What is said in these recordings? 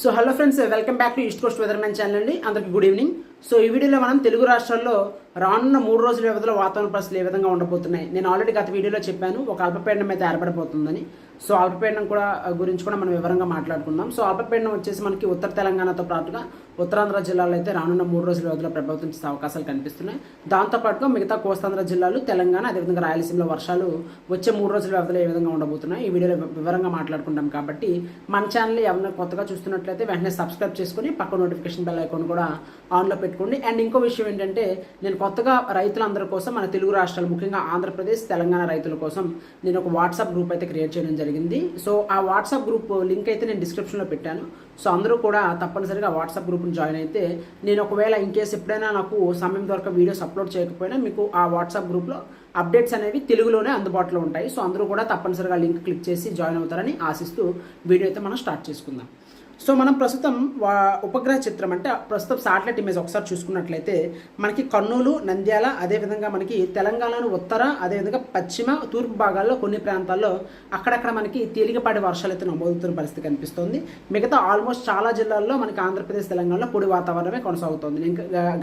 So hello friends welcome back to east coast weathermen channel అండి. అందరికి good evening so ఈ వీడియోలో మనం తెలుగు రాష్ట్రాల్లో రానున్న మూడు రోజుల వ్యవధిలో వాతావరణ పరిస్థితులు ఏ విధంగా ఉండబోతున్నాయి? నేను ఆల్రెడీ గత వీడియోలో చెప్పాను ఒక అల్పపీడనం అయితే ఏర్పడబోతుందని. సో అల్పపీడనం కూడా గురించి కూడా మనం వివరంగా మాట్లాడుకుందాం. సో అల్పపీడనం వచ్చేసి మనకి ఉత్తర తెలంగాణతో పాటుగా ఉత్తరాంధ్ర జిల్లాలో అయితే రానున్న మూడు రోజుల వ్యవధిలో ప్రభావితం చేసే అవకాశాలు కనిపిస్తున్నాయి. దాంతోపాటుగా మిగతా కోస్తాంధ్ర జిల్లాలు తెలంగాణ అదేవిధంగా రాయలసీమలో వర్షాలు వచ్చే మూడు రోజుల వ్యవధిలో ఏ విధంగా ఉండబోతున్నాయి ఈ వీడియోలో వివరంగా మాట్లాడుకుంటాం కాబట్టి మన ఛానల్ ఎవరైనా కొత్తగా చూస్తున్నట్లయితే వెంటనే సబ్స్క్రైబ్ చేసుకుని పక్క నోటిఫికేషన్ బెల్ ఐకాన్ కూడా ఆన్లో పెట్టుకోండి. అండ్ ఇంకో విషయం ఏంటంటే నేను కొత్తగా రైతులందరి కోసం మన తెలుగు రాష్ట్రాలు ముఖ్యంగా ఆంధ్రప్రదేశ్ తెలంగాణ రైతుల కోసం నేను ఒక వాట్సాప్ గ్రూప్ అయితే క్రియేట్ చేయడం జరిగింది. జరిగింది. సో ఆ వాట్సాప్ గ్రూప్ లింక్ అయితే నేను డిస్క్రిప్షన్లో పెట్టాను. సో అందరూ కూడా తప్పనిసరిగా వాట్సాప్ గ్రూప్ని జాయిన్ అయితే నేను ఒకవేళ ఇన్ కేసు ఎప్పుడైనా నాకు సమయం దొరక వీడియోస్ అప్లోడ్ చేయకపోయినా మీకు ఆ వాట్సాప్ గ్రూప్లో అప్డేట్స్ అనేవి తెలుగులోనే అందుబాటులో ఉంటాయి. సో అందరూ కూడా తప్పనిసరిగా లింక్ క్లిక్ చేసి జాయిన్ అవుతారని ఆశిస్తూ వీడియో అయితే మనం స్టార్ట్ చేసుకుందాం. సో మనం ప్రస్తుతం వా- ఉపగ్రహ చిత్రం అంటే ప్రస్తుతం శాటిలైట్ ఇమేజ్ ఒకసారి చూసుకున్నట్లయితే మనకి కర్నూలు నంద్యాల అదేవిధంగా మనకి తెలంగాణను ఉత్తర అదేవిధంగా పశ్చిమ తూర్పు భాగాల్లో కొన్ని ప్రాంతాల్లో అక్కడక్కడ మనకి తేలికపాటి వర్షాలు అయితే నమోదుతున్న పరిస్థితి కనిపిస్తుంది. మిగతా ఆల్మోస్ట్ చాలా జిల్లాల్లో మనకి ఆంధ్రప్రదేశ్ తెలంగాణలో పొడి వాతావరణమే కొనసాగుతుంది. నేను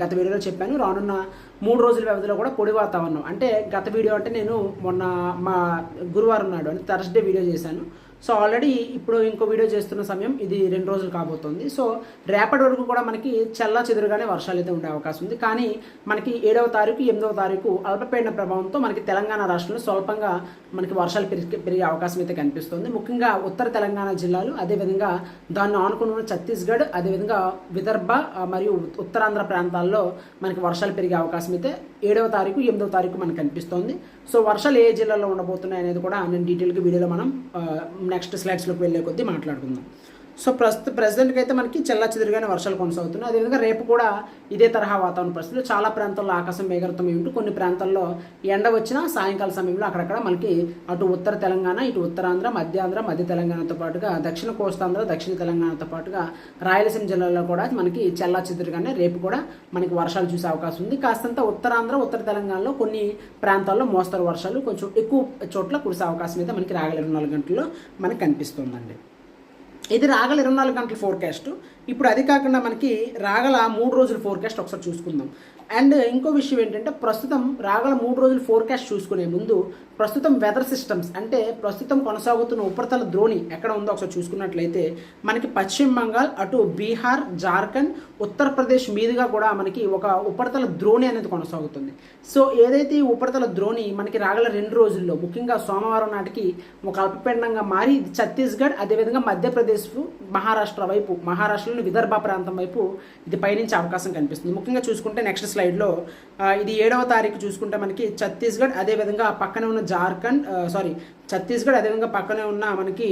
గత వీడియోలో చెప్పాను రానున్న మూడు రోజుల వ్యవధిలో కూడా పొడి వాతావరణం. అంటే గత వీడియో అంటే నేను మొన్న మా గురువారం నాడు అంటే థర్స్డే వీడియో చేశాను. సో ఆల్రెడీ ఇప్పుడు ఇంకో వీడియో చేస్తున్న సమయం ఇది రెండు రోజులు కాబోతుంది. సో రేపటి వరకు కూడా మనకి చల్ల చెదురుగానే వర్షాలు అయితే ఉండే అవకాశం ఉంది. కానీ మనకి ఏడవ తారీఖు ఎనిమిదవ తారీఖు అల్పపీడన ప్రభావంతో మనకి తెలంగాణ రాష్ట్రంలో స్వల్పంగా మనకి వర్షాలు పెరిగి పెరిగే అవకాశం అయితే కనిపిస్తుంది. ముఖ్యంగా ఉత్తర తెలంగాణ జిల్లాలు అదేవిధంగా దాన్ని ఆనుకుని ఉన్న ఛత్తీస్గఢ్ అదేవిధంగా విదర్భ మరియు ఉత్తరాంధ్ర ప్రాంతాల్లో మనకి వర్షాలు పెరిగే అవకాశం అయితే ఏడవ తారీఖు ఎనిమిదవ తారీఖు మనకు కనిపిస్తోంది. సో వర్షాలు ఏ జిల్లాలో ఉండబోతున్నాయి అనేది కూడా నేను డీటెయిల్గా వీడియోలో మనం నెక్స్ట్ స్లైడ్స్లోకి వెళ్ళే కొద్దీ మాట్లాడుకుందాం. సో ప్రస్తుత ప్రెసిడెంట్కి అయితే మనకి చెల్లా చెదురుగానే వర్షాలు కొనసాగుతున్నాయి. అదేవిధంగా రేపు కూడా ఇదే తరహా వాతావరణ పరిస్థితులు చాలా ప్రాంతాల్లో ఆకాశం మేఘరతమై ఉంటూ కొన్ని ప్రాంతాల్లో ఎండ వచ్చినా సాయంకాల సమయంలో అక్కడక్కడ మనకి అటు ఉత్తర తెలంగాణ ఇటు ఉత్తరాంధ్ర మధ్యాంధ్ర మధ్య తెలంగాణతో పాటుగా దక్షిణ కోస్తాంధ్ర దక్షిణ తెలంగాణతో పాటుగా రాయలసీమ జిల్లాలో కూడా మనకి చెల్లా చెదురుగానే రేపు కూడా మనకి వర్షాలు చూసే అవకాశం ఉంది. కాస్తంత ఉత్తరాంధ్ర ఉత్తర తెలంగాణలో కొన్ని ప్రాంతాల్లో మోస్తరు వర్షాలు కొంచెం ఎక్కువ చోట్ల కురిసే అవకాశం అయితే మనకి రాగల ఇరవై నాలుగు గంటల్లో మనకి కనిపిస్తుందండి. ఇది రాగల ఇరవై నాలుగు గంటల ఫోర్కాస్ట్ ఇప్పుడు అది కాకుండా మనకి రాగల మూడు రోజుల ఫోర్కాస్ట్ ఒకసారి చూసుకుందాం. అండ్ ఇంకో విషయం ఏంటంటే ప్రస్తుతం రాగల మూడు రోజులు ఫోర్కాస్ట్ చూసుకునే ముందు ప్రస్తుతం వెదర్ సిస్టమ్స్ అంటే ప్రస్తుతం కొనసాగుతున్న ఉపరితల ద్రోణి ఎక్కడ ఉందో ఒకసారి చూసుకున్నట్లయితే మనకి పశ్చిమ బంగాల్ అటు బీహార్ జార్ఖండ్ ఉత్తరప్రదేశ్ మీదుగా కూడా మనకి ఒక ఉపరితల ద్రోణి అనేది కొనసాగుతుంది. సో ఏదైతే ఈ ఉపరితల ద్రోణి మనకి రాగల రెండు రోజుల్లో ముఖ్యంగా సోమవారం నాటికి ఒక అల్పపీడనంగా మారి ఛత్తీస్గఢ్ అదేవిధంగా మధ్యప్రదేశ్ మహారాష్ట్ర వైపు మహారాష్ట్రలోని విదర్భ ప్రాంతం వైపు ఇది పయనించే అవకాశం కనిపిస్తుంది. ముఖ్యంగా చూసుకుంటే నెక్స్ట్ స్లైడ్లో ఇది ఏడవ తారీఖు చూసుకుంటే మనకి ఛత్తీస్గఢ్ అదేవిధంగా పక్కనే ఉన్న జార్ఖండ్ సారీ ఛత్తీస్గఢ్ అదేవిధంగా పక్కనే ఉన్న మనకి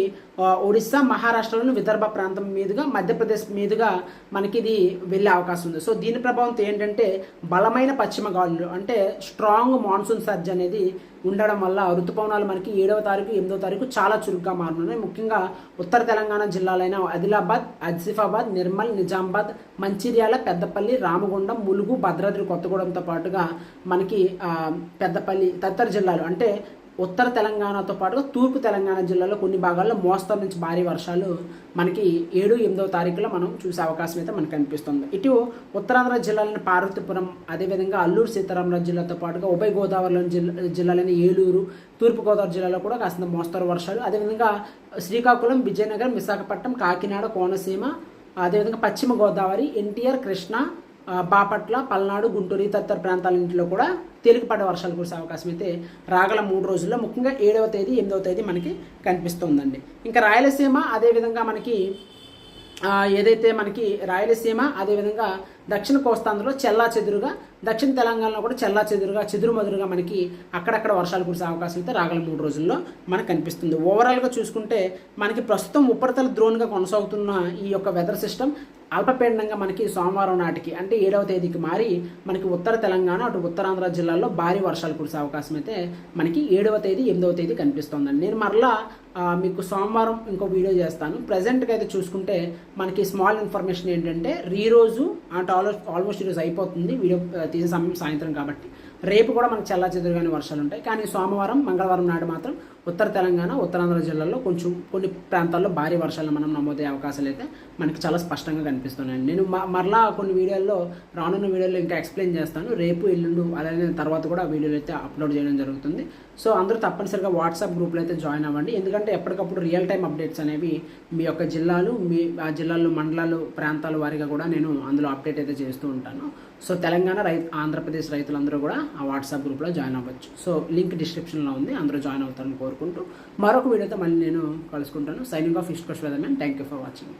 ఒడిస్సా మహారాష్ట్రలోని విదర్భ ప్రాంతం మీదుగా మధ్యప్రదేశ్ మీదుగా మనకి ఇది వెళ్ళే అవకాశం ఉంది. సో దీని ప్రభావంతో ఏంటంటే బలమైన పశ్చిమ గాలులు అంటే స్ట్రాంగ్ మాన్సూన్ సర్జ్ అనేది ఉండడం వల్ల ఋతుపవనాలు మనకి ఏడవ తారీఖు ఎనిమిదవ తారీఖు చాలా చురుగ్గా మారుతున్నాయి. ముఖ్యంగా ఉత్తర తెలంగాణ జిల్లాలైన ఆదిలాబాద్ ఆసిఫాబాద్ నిర్మల్ నిజామాబాద్ మంచిర్యాల పెద్దపల్లి రామగుండం ములుగు భద్రాద్రి కొత్తగూడెంతో పాటుగా మనకి పెద్దపల్లి తదితర జిల్లాలు. అంటే ఉత్తర తెలంగాణతో పాటుగా తూర్పు తెలంగాణ జిల్లాలో కొన్ని భాగాల్లో మోస్తరు నుంచి భారీ వర్షాలు మనకి ఏడు ఎనిమిదవ తారీఖులో మనం చూసే అవకాశం అయితే మనకు కనిపిస్తుంది. ఇటు ఉత్తరాంధ్ర జిల్లాలోని పార్వతీపురం అదేవిధంగా అల్లూరు సీతారామరాజు జిల్లాతో పాటుగా ఉభయ గోదావరిలోని జిల్లా జిల్లాలోని ఏలూరు తూర్పుగోదావరి జిల్లాలో కూడా కాస్త మోస్తరు వర్షాలు. అదేవిధంగా శ్రీకాకుళం విజయనగరం విశాఖపట్నం కాకినాడ కోనసీమ అదేవిధంగా పశ్చిమ గోదావరి ఎన్టీఆర్ కృష్ణా బాపట్ల పల్నాడు గుంటూరు ఈ తదితర ప్రాంతాలన్నింటిలో కూడా తేలికపాటి వర్షాలు కురిసే అవకాశం అయితే రాగల మూడు రోజుల్లో ముఖ్యంగా ఏడవ తేదీ ఎనిమిదవ తేదీ మనకి కనిపిస్తుందండి. ఇంకా రాయలసీమ అదేవిధంగా మనకి ఏదైతే మనకి రాయలసీమ అదేవిధంగా దక్షిణ కోస్తాంధ్రలో చెల్లా చెదురుగా దక్షిణ తెలంగాణలో కూడా చెల్లా చెదురుగా చెదురు మదురుగా మనకి అక్కడక్కడ వర్షాలు కురిసే అవకాశం అయితే రాగల మూడు రోజుల్లో మనకు కనిపిస్తుంది. ఓవరాల్గా చూసుకుంటే మనకి ప్రస్తుతం ఉపరితల ద్రోణిగా కొనసాగుతున్న ఈ యొక్క వెదర్ సిస్టమ్ అల్పపీడనంగా మనకి సోమవారం నాటికి అంటే ఏడవ తేదీకి మారి మనకి ఉత్తర తెలంగాణ అటు ఉత్తరాంధ్ర జిల్లాల్లో భారీ వర్షాలు కురిసే అవకాశం అయితే మనకి ఏడవ తేదీ ఎనిమిదవ తేదీ కనిపిస్తోందండి. నేను మరలా మీకు సోమవారం ఇంకో వీడియో చేస్తాను. ప్రజెంట్గా అయితే చూసుకుంటే మనకి స్మాల్ ఇన్ఫర్మేషన్ ఏంటంటే ఈ రోజు అంటే ఆల్మోస్ట్ ఆల్మోస్ట్ ఈరోజు అయిపోతుంది. వీడియో తీసే సమయం సాయంత్రం కాబట్టి. రేపు కూడా మనకి చల్లా చెదురుగానే వర్షాలు ఉంటాయి. కానీ సోమవారం మంగళవారం నాడు మాత్రం ఉత్తర తెలంగాణ ఉత్తరాంధ్ర జిల్లాల్లో కొంచెం కొన్ని ప్రాంతాల్లో భారీ వర్షాలు మనం నమోదయ్యే అవకాశాలు అయితే మనకి చాలా స్పష్టంగా కనిపిస్తున్నాయి నేను మ- మరలా కొన్ని వీడియోల్లో రానున్న వీడియోలో ఇంకా ఎక్స్ప్లెయిన్ చేస్తాను. రేపు ఎల్లుండు అలాగే తర్వాత కూడా వీడియోలు అయితే అప్లోడ్ చేయడం జరుగుతుంది. సో అందరూ తప్పనిసరిగా వాట్సాప్ గ్రూప్లో అయితే జాయిన్ అవ్వండి. ఎందుకంటే ఎప్పటికప్పుడు రియల్ టైం అప్డేట్స్ అనేవి మీ యొక్క జిల్లాలు మీ ఆ జిల్లాలు మండలాలు ప్రాంతాల వారిగా కూడా నేను అందులో అప్డేట్ అయితే చేస్తూ ఉంటాను. సో తెలంగాణ రైతు ఆంధ్రప్రదేశ్ రైతులందరూ కూడా ఆ వాట్సాప్ గ్రూప్లో జాయిన్ అవ్వచ్చు. సో లింక్ డిస్క్రిప్షన్లో ఉంది. అందరూ జాయిన్ అవుతారని కోరుకుంటూ మరొక వీడియోతో మళ్ళీ నేను కలుసుకుంటాను. Signing off east coast weathermen thank you for watching